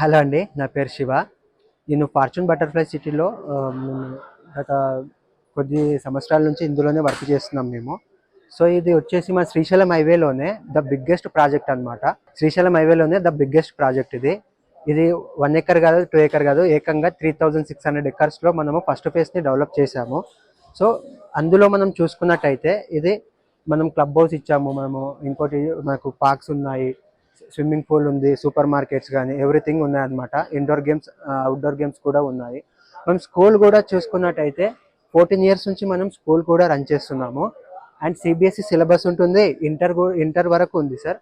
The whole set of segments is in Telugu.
హలో అండి నా పేరు శివ. నేను ఫార్చ్యూన్ బటర్ఫ్లై సిటీలో గత కొద్ది సంవత్సరాల నుంచి ఇందులోనే వర్క్ చేస్తున్నాం మేము. సో ఇది వచ్చేసి మా శ్రీశైలం హైవేలోనే ద బిగ్గెస్ట్ ప్రాజెక్ట్ అన్నమాట. శ్రీశైలం హైవేలోనే ద బిగ్గెస్ట్ ప్రాజెక్ట్ ఇది. ఇది వన్ ఎకర్ కాదు టూ ఎకర్ కాదు ఏకంగా త్రీ థౌజండ్ సిక్స్ హండ్రెడ్ ఎకర్స్లో మనము ఫస్ట్ ఫేజ్ని డెవలప్ చేశాము. సో అందులో మనం చూసుకున్నట్టయితే ఇది మనం క్లబ్ హౌస్ ఇచ్చాము మనము ఇంకోటి మనకు పార్క్స్ ఉన్నాయి స్విమ్మింగ్ పూల్ ఉంది సూపర్ మార్కెట్స్ కానీ ఎవ్రీథింగ్ ఉన్నాయి అనమాట ఇండోర్ గేమ్స్ అవుట్డోర్ గేమ్స్ కూడా ఉన్నాయి. మనం స్కూల్ కూడా చూసుకున్నట్టయితే ఫోర్టీన్ ఇయర్స్ నుంచి మనం స్కూల్ కూడా రన్ చేస్తున్నాము. అండ్ సిబిఎస్ఈ సిలబస్ ఉంటుంది ఇంటర్ ఇంటర్ వరకు ఉంది sir.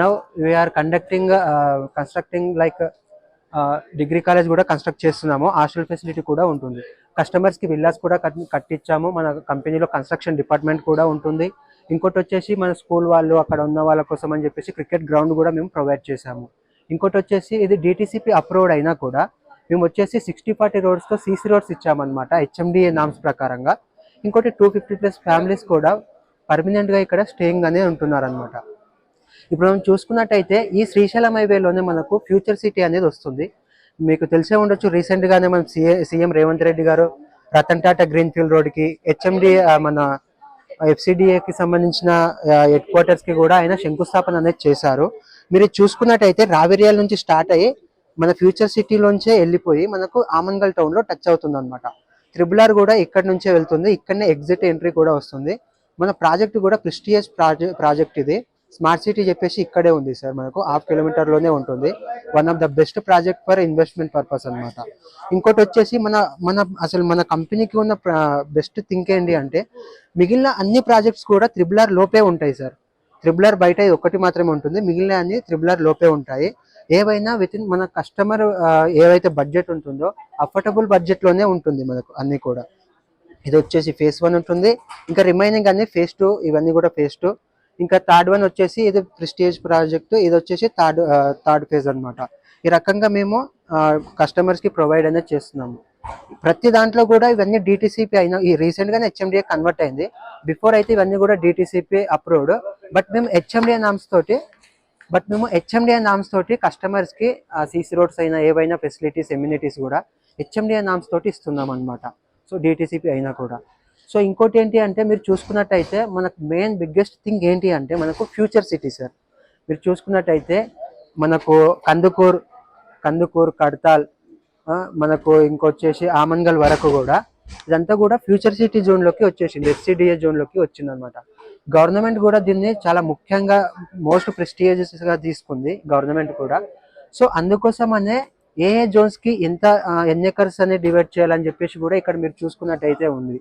Now we're conducting constructing like degree college కూడా కన్స్ట్రక్ట్ చేస్తున్నాము. హాస్టల్ ఫెసిలిటీ కూడా ఉంటుంది. కస్టమర్స్కి విల్లాస్ కూడా కట్ కట్టించాము. మన కంపెనీలో కన్స్ట్రక్షన్ డిపార్ట్మెంట్ కూడా ఉంటుంది. ఇంకోటి వచ్చేసి మన స్కూల్ వాళ్ళు అక్కడ ఉన్న వాళ్ళ కోసం అని చెప్పేసి క్రికెట్ గ్రౌండ్ కూడా మేము ప్రొవైడ్ చేశాము. ఇంకోటి వచ్చేసి ఇది డిటీసీపీ అప్రూవ్డ్ అయినా కూడా మేము వచ్చేసి సిక్స్టీ ఫార్టీ రోడ్స్తో సీసీ రోడ్స్ ఇచ్చామన్నమాట హెచ్ఎండిఏ నామ్స్ ప్రకారంగా. ఇంకోటి టూ ఫిఫ్టీ ప్లస్ ఫ్యామిలీస్ కూడా పర్మనెంట్గా ఇక్కడ స్టేయింగ్ అనేది ఉంటున్నారనమాట ఇప్పుడు మనం చూసుకున్నట్టయితే ఈ శ్రీశైలం హైవేలోనే మనకు ఫ్యూచర్ సిటీ అనేది వస్తుంది. మీకు తెలిసే ఉండొచ్చు రీసెంట్గానే మనం CM Revanth Reddy garu Ratan Tata green field రోడ్కి హెచ్ఎండి మన ఎఫ్సిడిఏకి సంబంధించిన హెడ్ క్వార్టర్స్కి కూడా ఆయన శంకుస్థాపన అనేది చేశారు. మీరు చూసుకున్నట్టయితే రావిరియాల నుంచి స్టార్ట్ అయ్యి మన ఫ్యూచర్ సిటీలోంచే వెళ్ళిపోయి మనకు ఆమన్గల్ టౌన్లో టచ్ అవుతుంది అనమాట త్రిబుల్ ఆర్ కూడా ఇక్కడ నుంచే వెళ్తుంది. ఇక్కడనే ఎగ్జిట్ ఎంట్రీ కూడా వస్తుంది. మన ప్రాజెక్ట్ కూడా ప్రిస్టియస్ ప్రాజెక్ట్ ఇది. స్మార్ట్ సిటీ చెప్పేసి ఇక్కడే ఉంది సార్ మనకు. హాఫ్ కిలోమీటర్లోనే ఉంటుంది. One of the best project for investment purpose అన్నమాట. ఇంకోటి వచ్చేసి మన మన అసలు మన కంపెనీకి ఉన్న బెస్ట్ థింక్ ఏంటి అంటే మిగిలిన అన్ని ప్రాజెక్ట్స్ కూడా త్రిబుల్ ఆర్ లోపే ఉంటాయి సార్. త్రిబుల్ ఆర్ బయట ఇది ఒకటి మాత్రమే ఉంటుంది. మిగిలిన అన్ని త్రిబుల్ ఆర్ లోపే ఉంటాయి. ఏవైనా విత్ ఇన్ మన కస్టమర్ ఏవైతే బడ్జెట్ ఉంటుందో అఫోర్డబుల్ బడ్జెట్లోనే ఉంటుంది మనకు అన్ని కూడా. ఇది వచ్చేసి ఫేస్ వన్ ఉంటుంది. ఇంకా రిమైనింగ్ అన్ని ఫేస్ టూ ఇవన్నీ కూడా ఫేస్ టూ ఇంకా థర్డ్ వన్ వచ్చేసి ఇది ప్రిస్టేజ్ ప్రాజెక్ట్ ఇది వచ్చేసి థర్డ్ థర్డ్ ఫేజ్ అనమాట ఈ రకంగా మేము కస్టమర్స్కి ప్రొవైడ్ అనేది చేస్తున్నాము. ప్రతి దాంట్లో కూడా ఇవన్నీ డిటిసిపి అయినా ఈ రీసెంట్గానే హెచ్ఎండిఏ కన్వర్ట్ అయింది. బిఫోర్ అయితే ఇవన్నీ కూడా డిటిసిపి అప్రూవ్డ్ బట్ మేము హెచ్ఎండిఏ నామ్స్ తోటి బట్ మేము హెచ్ఎండిఏ నామ్స్ తోటి కస్టమర్స్కి సీసీ రోడ్స్ అయినా ఏవైనా ఫెసిలిటీస్ ఎమ్యూనిటీస్ కూడా హెచ్ఎండిఏ నామ్స్ తోటి ఇస్తున్నాం అనమాట సో డిటిసిపి అయినా కూడా. సో ఇంకోటి ఏంటి అంటే మీరు చూసుకున్నట్టయితే మనకు మెయిన్ బిగ్గెస్ట్ థింగ్ ఏంటి అంటే మనకు ఫ్యూచర్ సిటీ సార్ మీరు చూసుకున్నట్టయితే మనకు కందుకూర్ కందుకూర్ కడతాల్ మనకు ఇంకొచ్చేసి ఆమన్గల్ వరకు కూడా ఇదంతా కూడా ఫ్యూచర్ సిటీ జోన్లోకి వచ్చేసింది ఎస్సీడిఏ జోన్లోకి వచ్చింది అనమాట గవర్నమెంట్ కూడా దీన్ని చాలా ముఖ్యంగా మోస్ట్ ప్రెస్టీజియస్గా తీసుకుంది గవర్నమెంట్ కూడా. సో అందుకోసమనే ఏ జోన్స్కి ఎంత ఎన్ని ఎకర్స్ అనేది డివైడ్ చేయాలని చెప్పేసి కూడా ఇక్కడ మీరు చూసుకున్నట్టయితే ఉంది.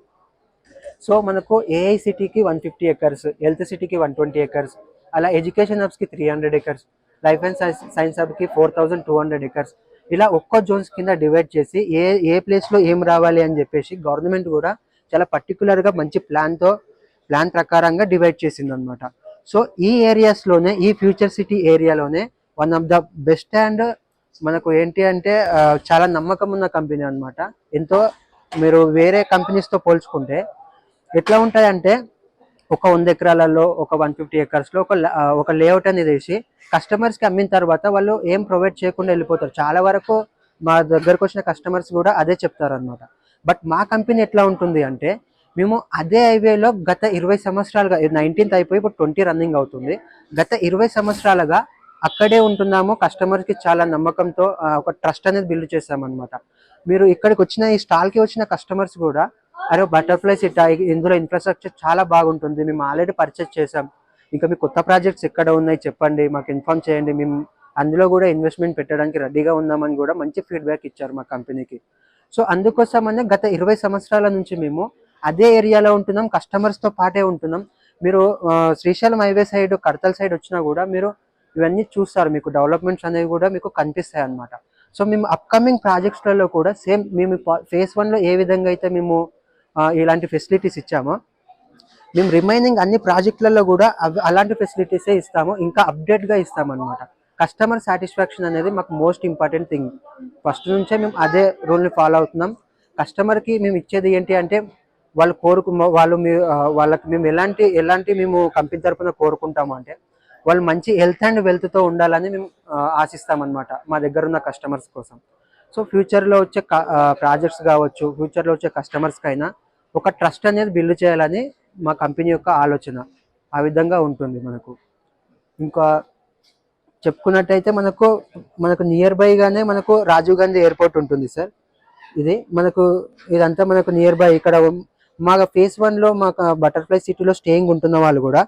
సో మనకు ఏఐ సిటీకి వన్ ఫిఫ్టీ ఎకర్స్ హెల్త్ సిటీకి వన్ ట్వంటీ ఎకర్స్ అలా education హబ్స్కి three hundred acres life and science హబ్కి four thousand two hundred acres ఇలా ఒక్కో జోన్స్ కింద డివైడ్ చేసి ఏ ఏ ప్లేస్లో ఏం రావాలి అని చెప్పేసి గవర్నమెంట్ కూడా చాలా పర్టికులర్గా మంచి ప్లాన్తో ప్లాన్ ప్రకారంగా డివైడ్ చేసింది అనమాట సో ఈ ఏరియాస్లోనే ఈ ఫ్యూచర్ సిటీ ఏరియాలోనే one of the best and మనకు ఏంటి అంటే చాలా నమ్మకం ఉన్న కంపెనీ అనమాట ఎంతో మీరు వేరే కంపెనీస్తో పోల్చుకుంటే ఎట్లా ఉంటాయి అంటే ఒక వంద ఎకరాలలో ఒక వన్ ఫిఫ్టీ ఎకర్స్లో ఒక ఒక లేఅవుట్ అనేది వేసి కస్టమర్స్కి అమ్మిన తర్వాత వాళ్ళు ఏం ప్రొవైడ్ చేయకుండా వెళ్ళిపోతారు. చాలా వరకు మా దగ్గరకు వచ్చిన కస్టమర్స్ కూడా అదే చెప్తారు అనమాట బట్ మా కంపెనీ ఎట్లా ఉంటుంది అంటే మేము అదే హైవేలో గత ఇరవై సంవత్సరాలుగా నైన్టీన్త్ అయిపోయి ఇప్పుడు ట్వంటీ రన్నింగ్ అవుతుంది. గత ఇరవై సంవత్సరాలుగా అక్కడే ఉంటున్నాము. కస్టమర్స్కి చాలా నమ్మకంతో ఒక ట్రస్ట్ అనేది బిల్డ్ చేస్తామన్నమాట మీరు ఇక్కడికి వచ్చిన ఈ స్టాల్కి వచ్చిన కస్టమర్స్ కూడా అరే బటర్ఫ్లైస్ ఇట్టా ఇందులో ఇన్ఫ్రాస్ట్రక్చర్ చాలా బాగుంటుంది. మేము ఆల్రెడీ పర్చేస్ చేసాం ఇంకా మీ కొత్త ప్రాజెక్ట్స్ ఎక్కడ ఉన్నాయి చెప్పండి. మాకు ఇన్ఫార్మ్ చేయండి. మేము అందులో కూడా ఇన్వెస్ట్మెంట్ పెట్టడానికి రెడీగా ఉన్నామని కూడా మంచి ఫీడ్బ్యాక్ ఇచ్చారు మా కంపెనీకి సో అందుకోసమనే గత ఇరవై సంవత్సరాల నుంచి మేము అదే ఏరియాలో ఉంటున్నాం. కస్టమర్స్తో పాటే ఉంటున్నాం. మీరు Srisailam highway side Kadthal side వచ్చినా కూడా మీరు ఇవన్నీ చూస్తారు. మీకు డెవలప్మెంట్స్ అనేవి కూడా మీకు కనిపిస్తాయి అన్నమాట. సో మేము అప్కమింగ్ ప్రాజెక్ట్స్లలో కూడా సేమ్ మేము ఫేస్ వన్లో ఏ విధంగా అయితే మేము ఇలాంటి ఫెసిలిటీస్ ఇచ్చామో. మేము రిమైనింగ్ అన్ని ప్రాజెక్టులలో కూడా అలాంటి ఫెసిలిటీసే ఇస్తాము. ఇంకా అప్డేట్గా ఇస్తామన్నమాట. అనమాట కస్టమర్ సాటిస్ఫాక్షన్ అనేది మాకు మోస్ట్ ఇంపార్టెంట్ థింగ్ ఫస్ట్ నుంచే మేము అదే రూల్ని ఫాలో అవుతున్నాం. కస్టమర్కి మేము ఇచ్చేది ఏంటి అంటే వాళ్ళు కోరుకు వాళ్ళు మీ వాళ్ళకి మేము ఎలాంటి ఎలాంటి మేము కంపెనీ తరపున కోరుకుంటాము అంటే వాళ్ళు మంచి హెల్త్ అండ్ వెల్త్తో ఉండాలని మేము ఆశిస్తామన్నమాట మా దగ్గర ఉన్న కస్టమర్స్ కోసం సో ఫ్యూచర్లో వచ్చే ప్రాజెక్ట్స్ కావచ్చు ఫ్యూచర్లో వచ్చే కస్టమర్స్కైనా ఒక ట్రస్ట్ అనేది బిల్డ్ చేయాలని మా కంపెనీ యొక్క ఆలోచన. ఆ విధంగా ఉంటుంది మనకు. ఇంకా చెప్పుకున్నట్టయితే మనకు మనకు నియర్ బైగానే మనకు రాజీవ్ గాంధీ ఎయిర్పోర్ట్ ఉంటుంది సార్. ఇది మనకు ఇదంతా మనకు నియర్ బై ఇక్కడ మా ఫేస్ వన్లో మాకు బటర్ఫ్లై సిటీలో స్టేయింగ్ ఉంటున్న వాళ్ళు కూడా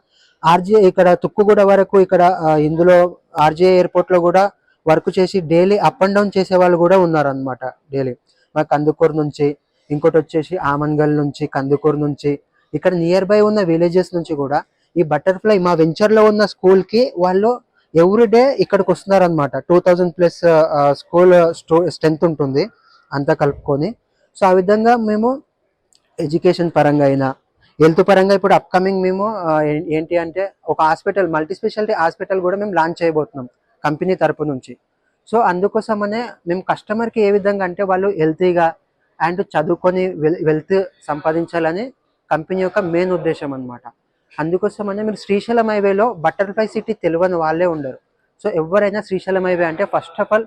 ఆర్జే ఇక్కడ తుక్కుగూడ వరకు ఇక్కడ ఇందులో ఆర్జే ఎయిర్పోర్ట్లో కూడా వర్క్ చేసి డైలీ అప్ అండ్ డౌన్ చేసే వాళ్ళు కూడా ఉన్నారు అనమాట డైలీ మా కందుకూరు నుంచి ఇంకోటి వచ్చేసి ఆమన్గల్ నుంచి కందుకూరు నుంచి ఇక్కడ నియర్ బై ఉన్న విలేజెస్ నుంచి కూడా ఈ బటర్ఫ్లై మా వెంచర్లో ఉన్న స్కూల్కి వాళ్ళు ఎవ్రీ డే ఇక్కడికి వస్తున్నారు అనమాట two thousand plus school strength ఉంటుంది అంతా కలుపుకొని. సో ఆ విధంగా మేము ఎడ్యుకేషన్ పరంగా అయినా హెల్త్ పరంగా ఇప్పుడు అప్కమింగ్ మేము uh, ఏంటి అంటే ఒక హాస్పిటల్ మల్టీ స్పెషాలిటీ హాస్పిటల్ కూడా మేము లాంచ్ చేయబోతున్నాం కంపెనీ తరపు నుంచి. సో అందుకోసమనే మేము కస్టమర్కి ఏ విధంగా అంటే వాళ్ళు హెల్తీగా అండ్ చదువుకొని వెల్త్ సంపాదించాలని కంపెనీ యొక్క మెయిన్ ఉద్దేశం అనమాట అందుకోసమనే మీరు శ్రీశైలం హైవేలో బటర్ఫ్లై సిటీ తెలియని వాళ్ళే ఉండరు. సో ఎవరైనా శ్రీశైలం హైవే అంటే ఫస్ట్ ఆఫ్ ఆల్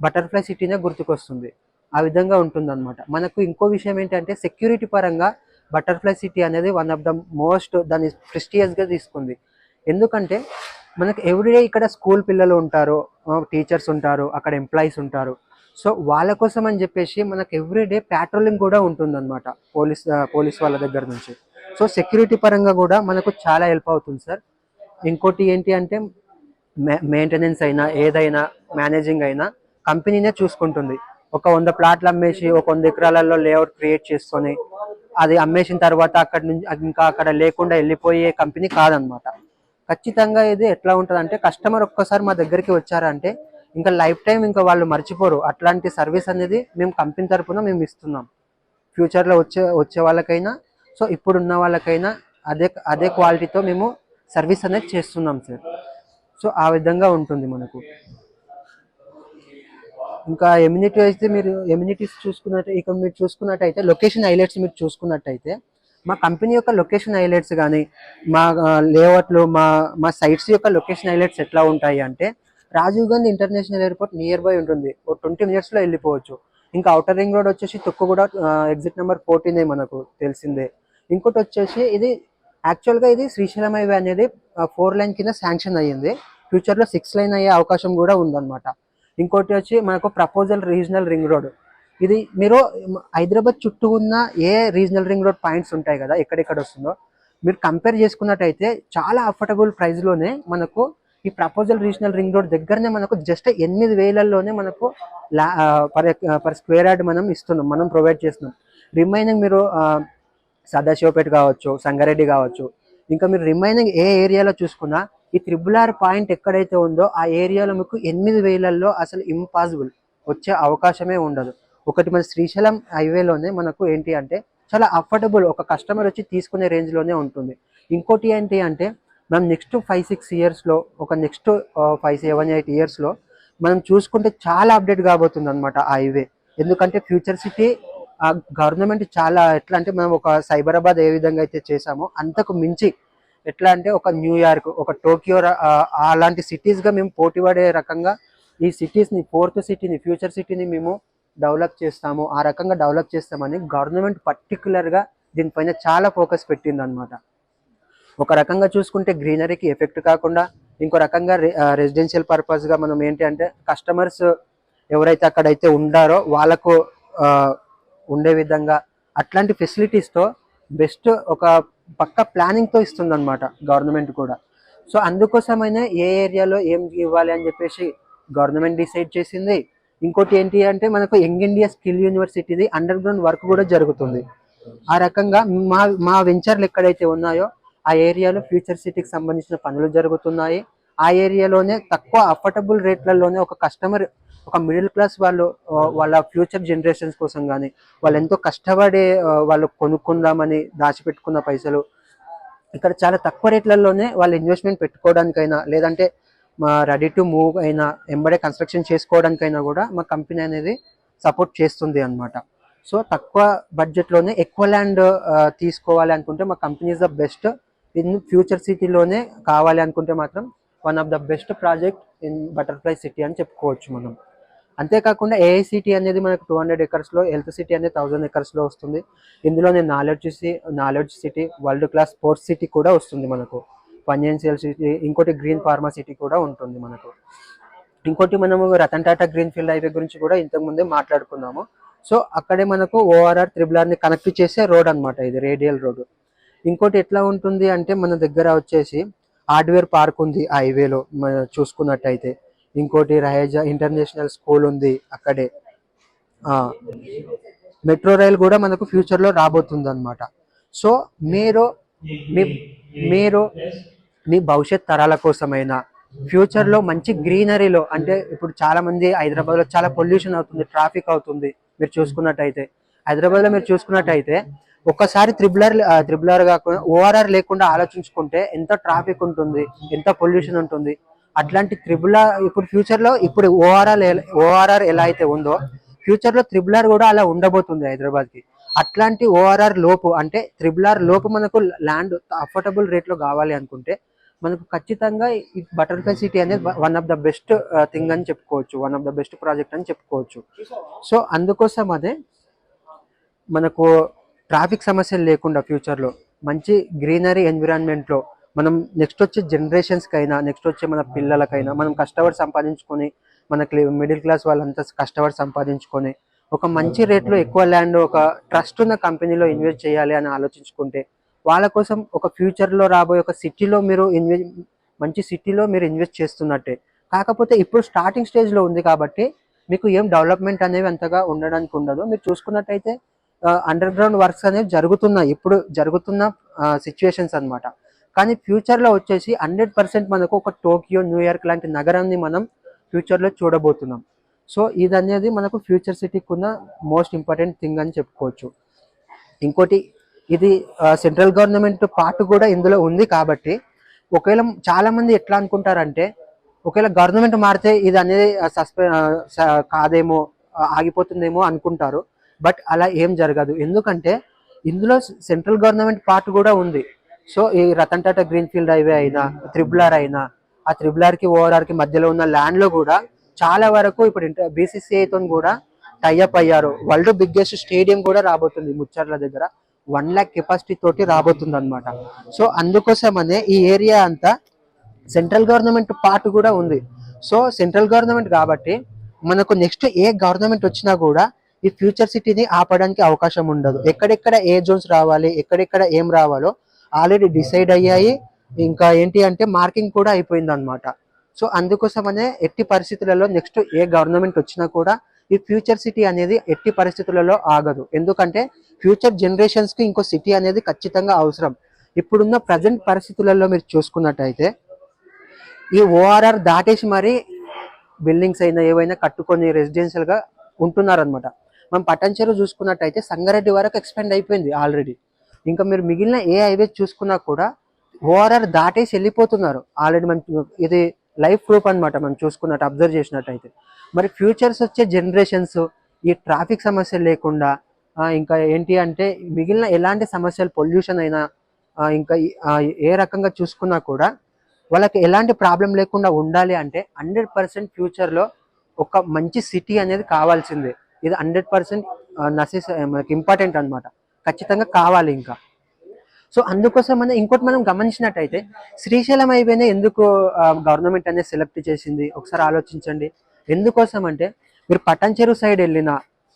బటర్ఫ్లై సిటీనే గుర్తుకొస్తుంది. ఆ విధంగా ఉంటుందన్నమాట. మనకు ఇంకో విషయం ఏంటంటే సెక్యూరిటీ పరంగా బటర్ఫ్లై సిటీ అనేది వన్ ఆఫ్ ద మోస్ట్ దాని ప్రెస్టియస్గా తీసుకుంది. ఎందుకంటే మనకు ఎవ్రీడే ఇక్కడ స్కూల్ పిల్లలు ఉంటారు టీచర్స్ ఉంటారు అక్కడ ఎంప్లాయీస్ ఉంటారు. సో వాళ్ళ కోసం అని చెప్పేసి మనకు ఎవ్రీడే ప్యాట్రోలింగ్ కూడా ఉంటుందన్నమాట పోలీస్ పోలీస్ వాళ్ళ దగ్గర నుంచి. సో సెక్యూరిటీ పరంగా కూడా మనకు చాలా హెల్ప్ అవుతుంది సార్ ఇంకోటి ఏంటి అంటే మెయింటెనెన్స్ అయినా ఏదైనా మేనేజింగ్ అయినా కంపెనీనే చూసుకుంటుంది. ఒక వంద ప్లాట్లు అమ్మేసి ఒక వంద ఎకరాలలో లేఅవుట్ క్రియేట్ చేసుకొని అది అమ్మేసిన తర్వాత అక్కడ నుంచి ఇంకా అక్కడ లేకుండా వెళ్ళిపోయే కంపెనీ కాదనమాట ఖచ్చితంగా ఇది ఎట్లా ఉంటుంది అంటే కస్టమర్ ఒక్కసారి మా దగ్గరికి వచ్చారంటే ఇంకా లైఫ్ టైం ఇంకా వాళ్ళు మర్చిపోరు. అట్లాంటి సర్వీస్ అనేది మేము కంపెనీ తరఫున మేము ఇస్తున్నాం. ఫ్యూచర్లో వచ్చే వచ్చే వాళ్ళకైనా సో ఇప్పుడున్న వాళ్ళకైనా అదే అదే క్వాలిటీతో మేము సర్వీస్ అనేది చేస్తున్నాం సార్. సో ఆ విధంగా ఉంటుంది మనకు. ఇంకా ఎమ్యూనిటీ అయితే మీరు ఎమ్యూనిటీస్ చూసుకున్నట్టు ఇక మీరు చూసుకున్నట్టయితే లొకేషన్ హైలైట్స్ మీరు చూసుకున్నట్టయితే మా కంపెనీ యొక్క లొకేషన్ హైలైట్స్ కానీ మా లేఅవుట్లు మా మా సైట్స్ యొక్క లొకేషన్ హైలైట్స్ ఎట్లా ఉంటాయి అంటే Rajiv Gandhi international airport near by ఉంటుంది. ఓ ట్వంటీ మినిట్స్లో వెళ్ళిపోవచ్చు. ఇంకా అవుటర్ రింగ్ రోడ్ వచ్చేసి తొక్కు కూడా ఎగ్జిట్ నెంబర్ ఫోర్టీన్ మనకు తెలిసిందే. ఇంకోటి వచ్చేసి ఇది యాక్చువల్గా ఇది శ్రీశైలం హైవే అనేది ఫోర్ లైన్ కింద శాంక్షన్ అయ్యింది. ఫ్యూచర్లో సిక్స్ లైన్ అయ్యే అవకాశం కూడా ఉందన్నమాట. ఇంకోటి వచ్చి మనకు ప్రపోజల్ రీజనల్ రింగ్ రోడ్ ఇది మీరు హైదరాబాద్ చుట్టూ ఉన్న ఏ రీజనల్ రింగ్ రోడ్ పాయింట్స్ ఉంటాయి కదా ఎక్కడెక్కడ వస్తుందో మీరు కంపేర్ చేసుకున్నట్టయితే చాలా అఫోర్డబుల్ ప్రైస్లోనే మనకు ఈ ప్రపోజల్ రీజనల్ రింగ్ రోడ్ దగ్గరనే మనకు జస్ట్ ఎనిమిది వేలల్లోనే మనకు లా పర్ పర్ స్క్వేర్ యార్డ్ మనం ఇస్తున్నాం మనం ప్రొవైడ్ చేస్తున్నాం. రిమైనింగ్ మీరు సదాశివపేట కావచ్చు సంగారెడ్డి కావచ్చు ఇంకా మీరు రిమైనింగ్ ఏ ఏరియాలో చూసుకున్నా ఈ త్రిబుల్ ఆర్ పాయింట్ ఎక్కడైతే ఉందో ఆ ఏరియాలో మీకు ఎనిమిది వేలల్లో అసలు ఇంపాసిబుల్ వచ్చే అవకాశమే ఉండదు. ఒకటి మన శ్రీశైలం హైవేలోనే మనకు ఏంటి అంటే చాలా అఫోర్డబుల్ ఒక కస్టమర్ వచ్చి తీసుకునే రేంజ్లోనే ఉంటుంది. ఇంకోటి ఏంటి అంటే మనం నెక్స్ట్ ఫైవ్ సిక్స్ ఇయర్స్లో ఒక నెక్స్ట్ ఫైవ్ సెవెన్ ఎయిట్ ఇయర్స్లో మనం చూసుకుంటే చాలా అప్డేట్ కాబోతుంది అనమాట ఆ హైవే ఎందుకంటే ఫ్యూచర్ సిటీ ఆ గవర్నమెంట్ చాలా ఎట్లా అంటే మనం ఒక సైబరాబాద్ ఏ విధంగా అయితే చేసామో అంతకు మించి ఎట్లా అంటే ఒక న్యూయార్క్ ఒక టోక్యో అలాంటి సిటీస్గా మేము పోటీ పడే రకంగా ఈ సిటీస్ని ఫోర్త్ సిటీని ఫ్యూచర్ సిటీని మేము డెవలప్ చేస్తాము. ఆ రకంగా డెవలప్ చేస్తామని గవర్నమెంట్ పర్టికులర్గా దీనిపైన చాలా ఫోకస్ పెట్టింది అనమాట ఒక రకంగా చూసుకుంటే గ్రీనరీకి ఎఫెక్ట్ కాకుండా ఇంకో రకంగా రెసిడెన్షియల్ పర్పస్గా మనం ఏంటి అంటే కస్టమర్స్ ఎవరైతే అక్కడైతే ఉండారో వాళ్ళకు ఉండే విధంగా అట్లాంటి ఫెసిలిటీస్తో బెస్ట్ ఒక పక్క ప్లానింగ్తో ఇస్తుంది అనమాట గవర్నమెంట్ కూడా. సో అందుకోసమైనా ఏ ఏరియాలో ఏం ఇవ్వాలి అని చెప్పేసి గవర్నమెంట్ డిసైడ్ చేసింది. ఇంకోటి ఏంటి అంటే మనకు యంగ్ ఇండియా స్కిల్ యూనివర్సిటీది అండర్ గ్రౌండ్ వర్క్ కూడా జరుగుతుంది. ఆ రకంగా మా మా వెంచర్లు ఎక్కడైతే ఉన్నాయో ఆ ఏరియాలో ఫ్యూచర్ సిటీకి సంబంధించిన పనులు జరుగుతున్నాయి. ఆ ఏరియాలోనే తక్కువ అఫోర్డబుల్ రేట్లలోనే ఒక కస్టమర్ ఒక మిడిల్ క్లాస్ వాళ్ళు వాళ్ళ ఫ్యూచర్ జనరేషన్స్ కోసం కానీ వాళ్ళు ఎంతో కష్టపడి వాళ్ళు కొనుక్కుందామని దాచిపెట్టుకున్న పైసలు ఇక్కడ చాలా తక్కువ రేట్లలోనే వాళ్ళు ఇన్వెస్ట్మెంట్ పెట్టుకోవడానికైనా లేదంటే మా రెడీ టు మూవ్ అయినా ఎంబడే కన్స్ట్రక్షన్ చేసుకోవడానికైనా కూడా మా కంపెనీ అనేది సపోర్ట్ చేస్తుంది అన్నమాట. సో తక్కువ బడ్జెట్లోనే ఎక్కువ ల్యాండ్ తీసుకోవాలి అనుకుంటే మా company is the best in future సిటీలోనే కావాలి అనుకుంటే మాత్రం one of the best project in butterfly city అని చెప్పుకోవచ్చు మనం. అంతేకాకుండా ఏఐ సిటీ అనేది మనకు టూ హండ్రెడ్ ఎకర్స్లో హెల్త్ సిటీ అనేది థౌజండ్ ఎకర్స్లో వస్తుంది. ఇందులో నేను knowledge knowledge city world class sports city కూడా వస్తుంది మనకు. ఫైనాన్షియల్ సిటీ ఇంకోటి గ్రీన్ ఫార్మా సిటీ కూడా ఉంటుంది మనకు. ఇంకోటి మనము Ratan Tata green field highway గురించి కూడా ఇంతకుముందే మాట్లాడుకున్నాము. సో అక్కడే మనకు ఓఆర్ఆర్ త్రిబుల్ ఆర్ని కనెక్ట్ చేసే రోడ్ అన్నమాట ఇది రేడియల్ రోడ్. ఇంకోటి ఎట్లా ఉంటుంది అంటే మన దగ్గర వచ్చేసి హార్డ్వేర్ పార్క్ ఉంది ఆ హైవేలో మనం చూసుకున్నట్టయితే. ఇంకోటి రహేజా ఇంటర్నేషనల్ స్కూల్ ఉంది అక్కడే. మెట్రో రైల్ కూడా మనకు ఫ్యూచర్లో రాబోతుంది అనమాట సో మీరు మీ మీరు మీ భవిష్యత్ తరాల కోసమైనా ఫ్యూచర్లో మంచి గ్రీనరీలో అంటే ఇప్పుడు చాలా మంది హైదరాబాద్లో చాలా పొల్యూషన్ అవుతుంది ట్రాఫిక్ అవుతుంది మీరు చూసుకున్నట్టయితే. హైదరాబాద్లో మీరు చూసుకున్నట్టయితే ఒక్కసారి త్రిబులర్ త్రిబులర్ కాకుండా ఓఆర్ఆర్ లేకుండా ఆలోచించుకుంటే ఎంత ట్రాఫిక్ ఉంటుంది ఎంత పొల్యూషన్ ఉంటుంది. అట్లాంటి త్రిబులర్ ఇప్పుడు ఫ్యూచర్లో ఇప్పుడు ఓఆర్ఆర్ ఓఆర్ఆర్ ఎలా అయితే ఉందో ఫ్యూచర్లో త్రిబులర్ కూడా అలా ఉండబోతుంది హైదరాబాద్కి అట్లాంటి ఓఆర్ఆర్ లోపు అంటే త్రిబులర్ లోపు మనకు ల్యాండ్ అఫోర్డబుల్ రేట్లో కావాలి అనుకుంటే మనకు ఖచ్చితంగా ఈ బటర్ఫ్లై సిటీ అనేది one of the best thing అని చెప్పుకోవచ్చు one of the best project అని చెప్పుకోవచ్చు. సో అందుకోసం అదే మనకు ట్రాఫిక్ సమస్యలు లేకుండా ఫ్యూచర్లో మంచి గ్రీనరీ ఎన్విరాన్మెంట్లో మనం నెక్స్ట్ వచ్చే జనరేషన్స్కి అయినా నెక్స్ట్ వచ్చే మన పిల్లలకైనా మనం కష్టపడి సంపాదించుకొని మనకి మిడిల్ క్లాస్ వాళ్ళంతా కష్టపడి సంపాదించుకొని ఒక మంచి రేట్లో ఎక్కువ ల్యాండ్ ఒక ట్రస్ట్ ఉన్న కంపెనీలో ఇన్వెస్ట్ చేయాలి అని ఆలోచించుకుంటే వాళ్ళ కోసం ఒక ఫ్యూచర్లో రాబోయే ఒక సిటీలో మీరు ఇన్వెస్ట్ మంచి సిటీలో మీరు ఇన్వెస్ట్ చేస్తున్నట్టే. కాకపోతే ఇప్పుడు స్టార్టింగ్ స్టేజ్లో ఉంది కాబట్టి మీకు ఏం డెవలప్మెంట్ అనేవి అంతగా ఉండడానికి ఉండదు. మీరు చూసుకున్నట్టయితే అండర్ గ్రౌండ్ వర్క్స్ అనేవి జరుగుతున్నాయి ఇప్పుడు జరుగుతున్న సిచ్యువేషన్స్ అన్నమాట. కానీ ఫ్యూచర్లో వచ్చేసి హండ్రెడ్ పర్సెంట్ మనకు ఒక టోకియో న్యూయార్క్ లాంటి నగరాన్ని మనం ఫ్యూచర్లో చూడబోతున్నాం. సో ఇది అనేది మనకు ఫ్యూచర్ సిటీకి ఉన్న మోస్ట్ ఇంపార్టెంట్ థింగ్ అని చెప్పుకోవచ్చు. ఇంకోటి ఇది సెంట్రల్ గవర్నమెంట్ పార్ట్ కూడా ఇందులో ఉంది కాబట్టి ఒకవేళ చాలామంది ఎట్లా అనుకుంటారంటే ఒకవేళ గవర్నమెంట్ మారితే ఇది అనేది సస్పె కాదేమో ఆగిపోతుందేమో అనుకుంటారు. బట్ అలా ఏం జరగదు. ఎందుకంటే ఇందులో సెంట్రల్ గవర్నమెంట్ పార్ట్ కూడా ఉంది. సో ఈ Ratan Tata green field highway అయినా త్రిబుల్ ఆర్ అయినా ఆ త్రిబుల్ ఆర్కి ఓఆర్ఆర్కి మధ్యలో ఉన్న ల్యాండ్లో కూడా చాలా వరకు ఇప్పుడు బీసీసీఐ తో కూడా టైఅప్ అయ్యారు. వరల్డ్ బిగ్గెస్ట్ స్టేడియం కూడా రాబోతుంది ముచ్చర్ల దగ్గర. వన్ ల్యాక్ కెపాసిటీ తోటి రాబోతుంది అనమాట సో అందుకోసమనే ఈ ఏరియా అంతా సెంట్రల్ గవర్నమెంట్ పార్ట్ కూడా ఉంది. సో సెంట్రల్ గవర్నమెంట్ కాబట్టి మనకు నెక్స్ట్ ఏ గవర్నమెంట్ వచ్చినా కూడా ఈ ఫ్యూచర్ సిటీని ఆపడానికి అవకాశం ఉండదు. ఎక్కడెక్కడ ఏ జోన్స్ రావాలి ఎక్కడెక్కడ ఏం రావాలో ఆల్రెడీ డిసైడ్ అయ్యాయి. ఇంకా ఏంటి అంటే మార్కింగ్ కూడా అయిపోయింది అనమాట సో అందుకోసమనే ఎట్టి పరిస్థితులలో నెక్స్ట్ ఏ గవర్నమెంట్ వచ్చినా కూడా ఈ ఫ్యూచర్ సిటీ అనేది ఎట్టి పరిస్థితులలో ఆగదు. ఎందుకంటే ఫ్యూచర్ జనరేషన్స్కి ఇంకో సిటీ అనేది ఖచ్చితంగా అవసరం. ఇప్పుడున్న ప్రజెంట్ పరిస్థితులలో మీరు చూసుకున్నట్టయితే ఈ ఓఆర్ఆర్ దాటేసి మరి బిల్డింగ్స్ అయినా ఏవైనా కట్టుకొని రెసిడెన్షియల్గా ఉంటున్నారనమాట మనం పట్టంచెరు చూసుకున్నట్టయితే సంగారెడ్డి వరకు ఎక్స్పెండ్ అయిపోయింది ఆల్రెడీ ఇంకా మీరు మిగిలిన ఏ హైవే చూసుకున్నా కూడా ఓఆర్ఆర్ దాటేసి వెళ్ళిపోతున్నారు. ఆల్రెడీ మనం ఇది లైఫ్ ప్రూఫ్ అన్నమాట మనం చూసుకున్నట్టు అబ్జర్వ్ చేసినట్టయితే. మరి ఫ్యూచర్స్ వచ్చే జనరేషన్స్ ఈ ట్రాఫిక్ సమస్యలు లేకుండా ఇంకా ఏంటి అంటే మిగిలిన ఎలాంటి సమస్యలు పొల్యూషన్ అయినా ఇంకా ఏ రకంగా చూసుకున్నా కూడా వాళ్ళకి ఎలాంటి ప్రాబ్లం లేకుండా ఉండాలి అంటే హండ్రెడ్ పర్సెంట్ ఫ్యూచర్లో ఒక మంచి సిటీ అనేది కావాల్సిందే. ఇది హండ్రెడ్ పర్సెంట్ నసెస్ మనకి ఇంపార్టెంట్ అనమాట ఖచ్చితంగా కావాలి ఇంకా. సో అందుకోసం మనం ఇంకోటి మనం గమనించినట్టయితే శ్రీశైలం హైవేనే ఎందుకు గవర్నమెంట్ అనేది సెలెక్ట్ చేసింది? ఒకసారి ఆలోచించండి. ఎందుకోసం అంటే మీరు పట్టంచెరు సైడ్ వెళ్ళినా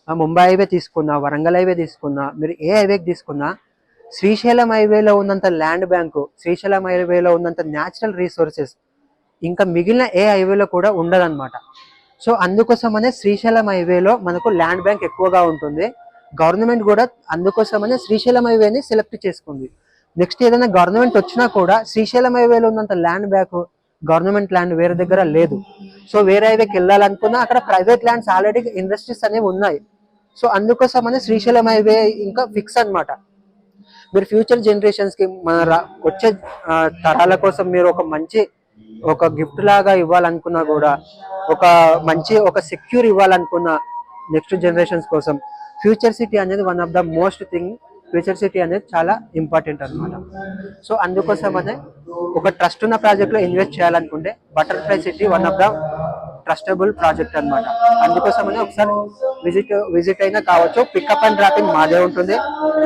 ముంబై హైవే తీసుకున్నా వరంగల్ హైవే తీసుకున్నా మీరు ఏ హైవేకి తీసుకున్నా శ్రీశైలం హైవేలో ఉన్నంత ల్యాండ్ బ్యాంకు శ్రీశైలం హైవేలో ఉన్నంత న్యాచురల్ రీసోర్సెస్ ఇంకా మిగిలిన ఏ హైవేలో కూడా ఉండదన్నమాట. సో అందుకోసమనే శ్రీశైలం హైవేలో మనకు ల్యాండ్ బ్యాంక్ ఎక్కువగా ఉంటుంది. గవర్నమెంట్ కూడా అందుకోసమనే శ్రీశైలం హైవేని సెలెక్ట్ చేసుకుంది. నెక్స్ట్ ఏదైనా గవర్నమెంట్ వచ్చినా కూడా శ్రీశైలం హైవేలో ఉన్నంత ల్యాండ్ బ్యాక్ గవర్నమెంట్ ల్యాండ్ వేరే దగ్గర లేదు. సో వేరే హైవేకి వెళ్ళాలనుకున్నా అక్కడ ప్రైవేట్ ల్యాండ్స్ ఆల్రెడీ ఇండస్ట్రీస్ అనేవి ఉన్నాయి. సో అందుకోసమనే శ్రీశైలం హైవే ఇంకా ఫిక్స్ అన్నమాట. మీరు ఫ్యూచర్ జనరేషన్స్కి మన రా- వచ్చే తరాల కోసం మీరు ఒక మంచి ఒక గిఫ్ట్ లాగా ఇవ్వాలనుకున్నా కూడా ఒక మంచి ఒక సెక్యూర్ ఇవ్వాలనుకున్న నెక్స్ట్ జనరేషన్స్ కోసం ఫ్యూచర్ సిటీ అనేది one of the most thing future city అనేది చాలా ఇంపార్టెంట్ అనమాట సో అందుకోసం అందుకోసమనే ఒక ట్రస్ట్ ఉన్న ప్రాజెక్ట్లో ఇన్వెస్ట్ చేయాలనుకుంటే butterfly city one of the trustable project అన్నమాట. అందుకోసమనే ఒకసారి విజిట్ విజిట్ అయినా కావచ్చు పికప్ అండ్ డ్రాపింగ్ మాదే ఉంటుంది.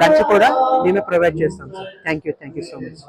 లంచ్ కూడా మేమే ప్రొవైడ్ చేస్తాం. Sir thank you thank you so much